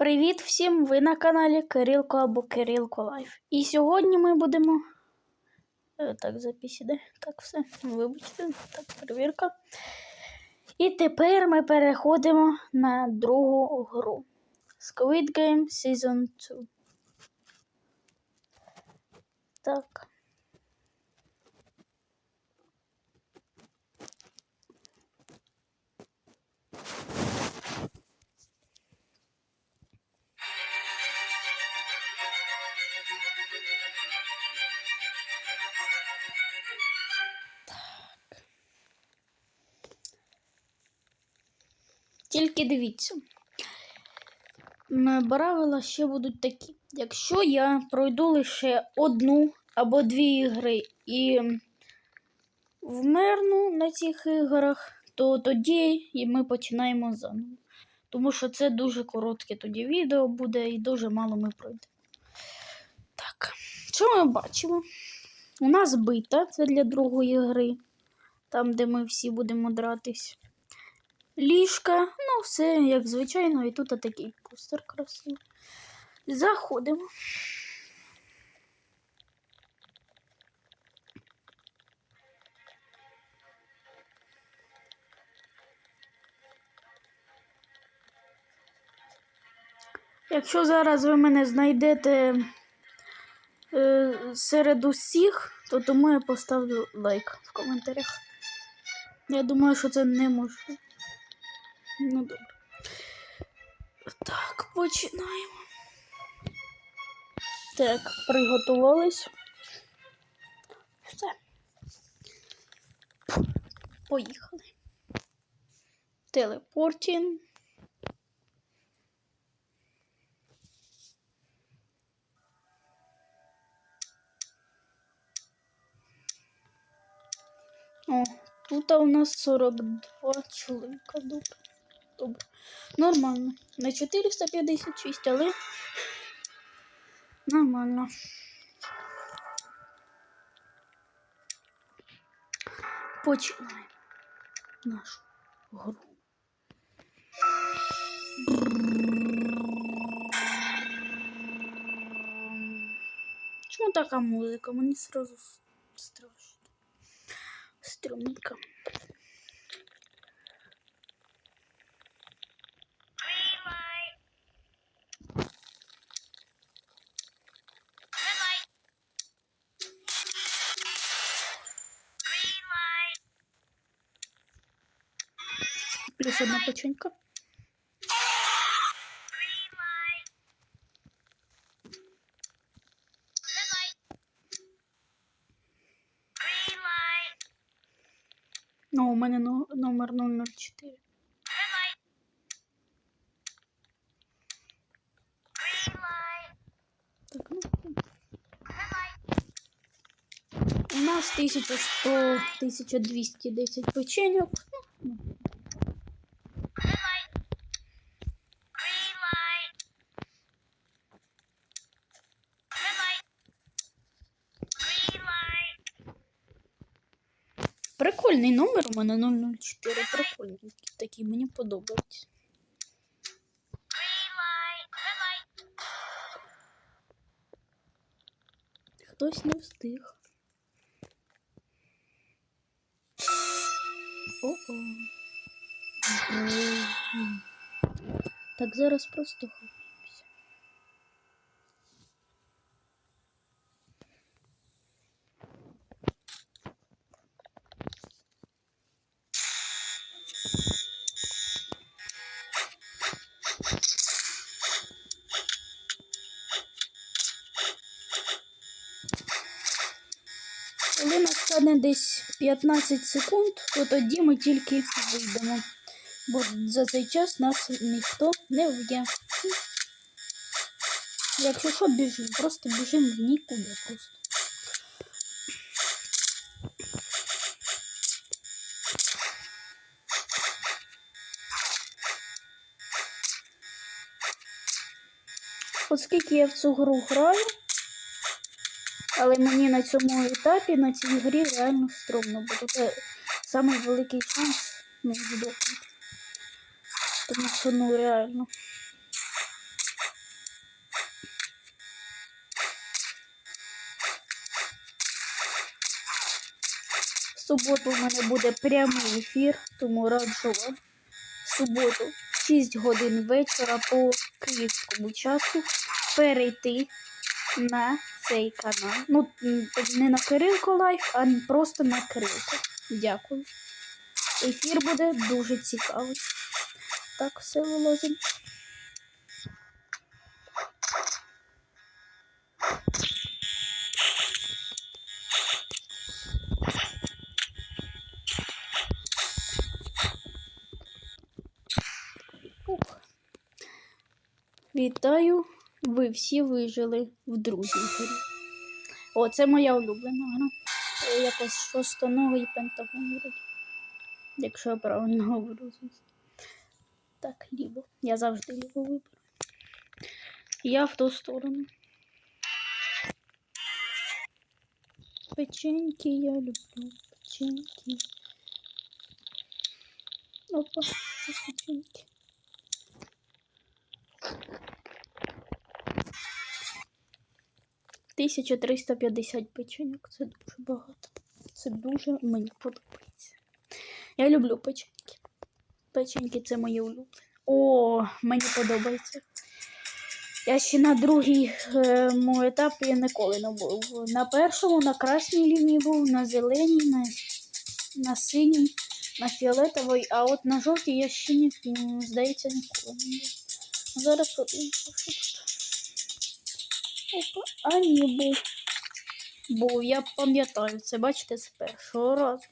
Привіт всім! Ви на каналі Кирилко або Кирилко Лайф. І сьогодні ми будемо. Е, Так, запись іде. Так, все. Вибачте, так, перевірка. І тепер ми переходимо на другу гру. Squid Game Season 2. Так. Тільки дивіться. Правила ще будуть такі. Якщо я пройду лише одну або дві ігри і вмерну на цих іграх, то тоді і ми починаємо заново. Тому що це дуже коротке тоді відео буде і дуже мало ми пройдемо. Так, що ми бачимо? У нас бита, це для другої гри, там, де ми всі будемо дратись ліжка, ну, все як звичайно, і тут такий постер красивий. Заходимо. Якщо зараз ви мене знайдете е, серед усіх, то тому я поставлю лайк в коментарях. Я думаю, що це не можу. Ну добре. Так, починаємо. Так, приготувались. Все. Поїхали. Телепортінг. О, тут у нас 42 чоловіка. Добре. Добре. Нормально. Не 456, але нормально. Починаємо нашу гру. Чому така музика? Мені сразу страшно. Стрімненько. Плюс одна печенька. Ну, у мене но- номер 004. Так, ну. У нас 1100, 1210 печеньок. Ну, Прикольний номер у мене 004. Прикольний. Такий мені подобається. Хтось не встиг. О-о. Так зараз просто Коли настане десь 15 секунд, то тоді ми тільки вийдемо. Бо за цей час нас ніхто не вб'є. Якщо що, біжимо, просто біжимо в нікуди просто. Оскільки я в цю гру граю, але мені на цьому етапі, на цій грі реально стромно, бо тут самий великий шанс ну, здохнути. Тому що ну реально. В суботу в мене буде прямий ефір, тому раджу вам. В суботу, в 6 годин вечора по київському часу перейти на цей канал. Ну, не на Кирилко Лайф, а просто на Кирилко. Дякую. Ефір буде дуже цікавий. Так, все вилазимо. Вітаю! Ви всі вижили в другій грі. О, це моя улюблена гра. Е, Якось шостоногий пентагон вроді. Якщо я правильно говорю. Так, ліво. Я завжди ліво виберу. Я в ту сторону. Печеньки я люблю. Печеньки. Опа, печеньки. Тисяча триста п'ятдесят печеньок. Це дуже багато. Це дуже мені подобається. Я люблю печеньки. Печеньки це моє улюблене. О, мені подобається. Я ще на другому етапі ніколи не був. На першому, на красній лінії був, на зеленій, на, на синій, на фіолетовій, а от на жовтій я ще ні, здається ніколи не був. Зараз тут. Опа, а ні, був. Був, я пам'ятаю, це бачите з першого разу.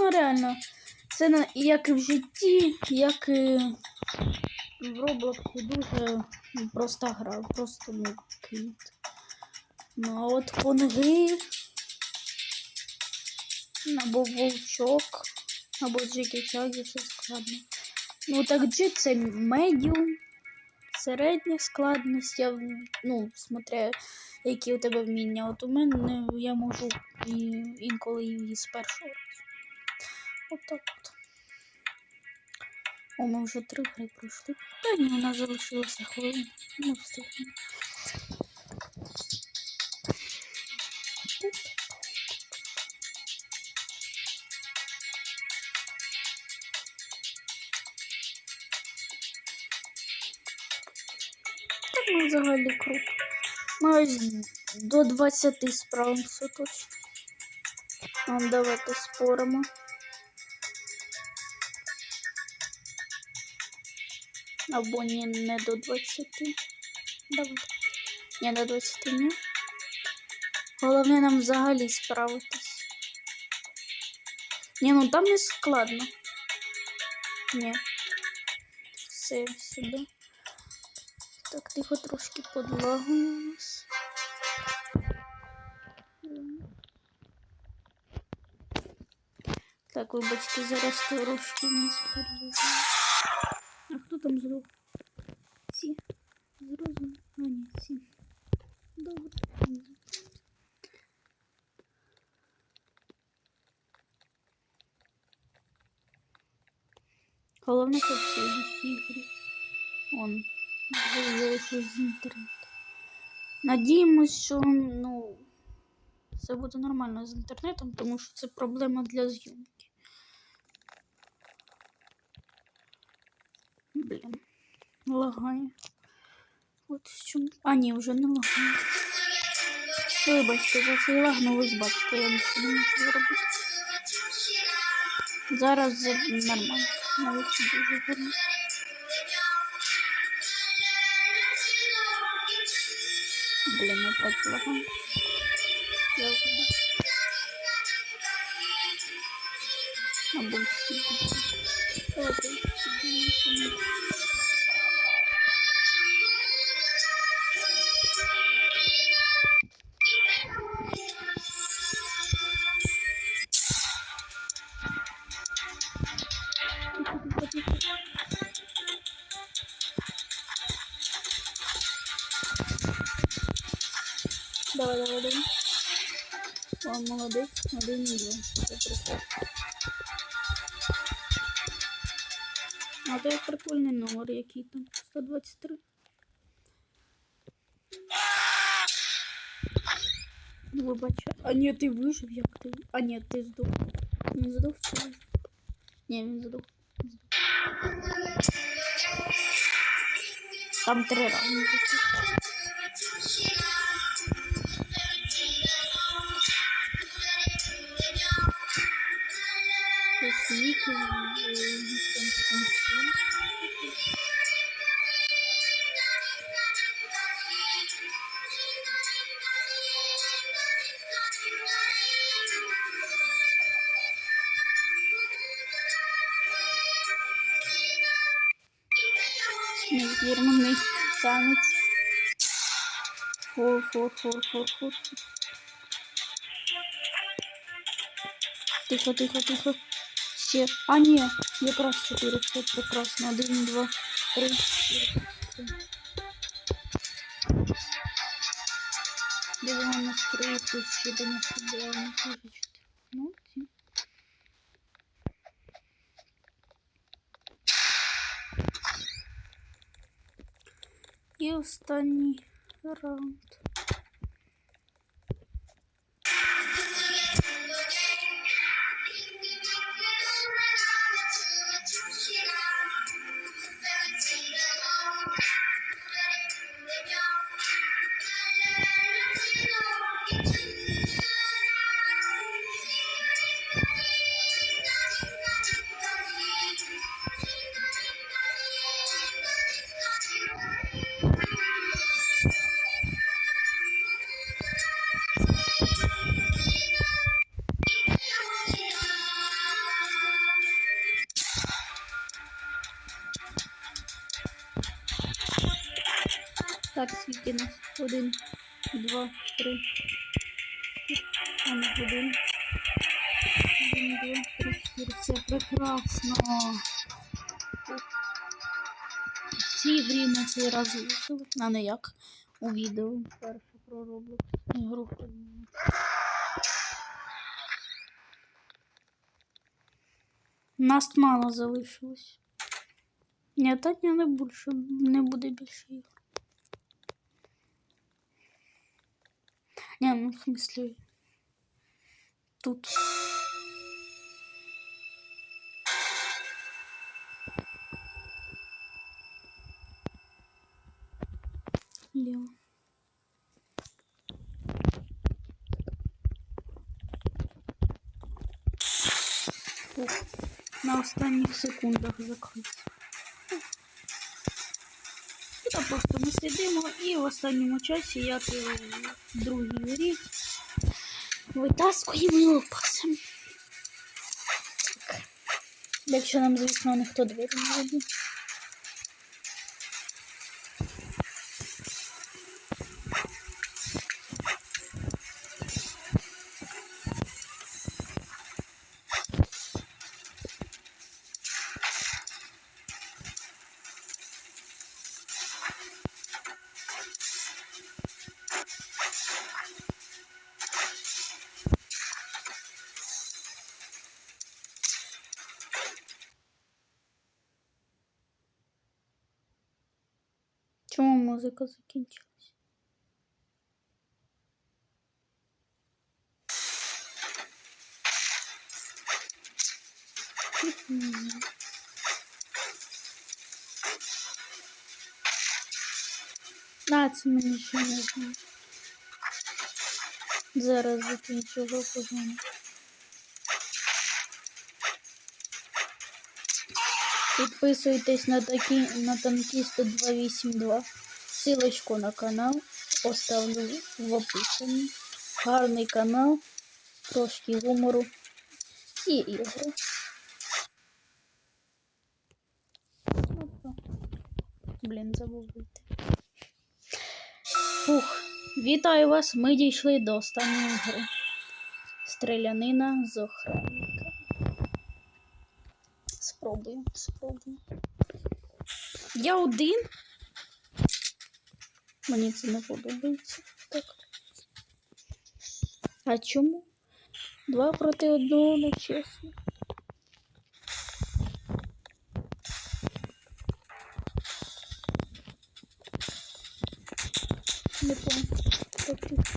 Ну, реально, це як і в житті, як і в Роблоксі дуже проста гра, просто ну, кіт. Ну, а от конги, або вовчок, або Джекі Чагі, це складно. Ну, так G це медіум, середня складність, я, ну, смотря, які у тебе вміння. От у мене я можу і, інколи її з першого разу. Отак от. О, ми вже три гри пройшли. Та ні, у нас залишилося хвилина. Ми встигнемо. Ну взагалі круто. Ми ось до 20 справимося точно. Ну, давайте споримо. Або ні, не до 20. Давайте. Ні, до 20 ні. Головне нам взагалі справитись. Ні, ну там не складно. Ні. Все сюди. Так, тихо трошки подлагує у нас. Так, вибачте, зараз трошки вниз перелізу. А хто там зроб? Ці. Зрозуміло. А, ні, ці. Добре. Головне, щоб все в ігрі. Он. З. Надіємось, що ну, все буде нормально з інтернетом, тому що це проблема для зйомки. Блін, лагає. От чому. А, ні, вже не лагає. Вибачте, за цей лаг, ну ви бачите, я нічого не можу зробити. Зараз нормально. Навіть дуже гарно. Блін, опять лагає. Я Давай, давай, давай. О, молодець, один і два. Це прикольно. А то як прикольний номер, який там? 123. Вибачай. А ні, ти вижив, як ти. А ні, ти здох. Він здох чи вижив? Ні, він здох. Там три раунди. Танець. Фор, фор, фор, фор. Тихо, тихо, тихо. Ще. А, ні, якраз чотири. Все прекрасно. Один, два, три, чотири. Все. Дивимо на скрипку, ще до нас ідеально. Ну, ці. І останній раунд. Три. Один. Один, два, три, чотири. Все прекрасно. В грі ми цей раз вийшли, а не як у відео. Перше про Roblox. Нас мало залишилось. Ні, так не більше, не буде більше ігор. Не, ну в смысле тут. Лево. На останніх секундах закрити. Просто ми сидимо і в останньому часі, як і в другій грі, витаскуємо пасом. Так. Якщо нам, звісно, ніхто двері не робить. Музика закінчилась? А, це мені ще не знаю. Зараз закінчу позвоню. Підписуйтесь на такі на танкіста 282. Силочку на канал оставлю в описанні. Гарний канал, трошки гумору і ігри. Блін, забув вийти. Фух, вітаю вас! Ми дійшли до останньої гри. Стрілянина з охранника. Спробуємо, спробуємо. Я один. Мені це не подобається. Так. А чому? Два проти одного не чесно. Не. Так,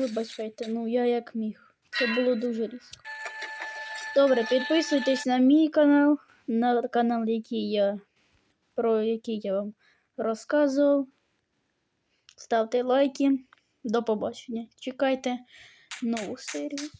вибачайте, ну я як міг. Це було дуже різко. Добре, підписуйтесь на мій канал, на канал, який я, про які я вам розказував. Ставте лайки. До побачення. Чекайте нову серію.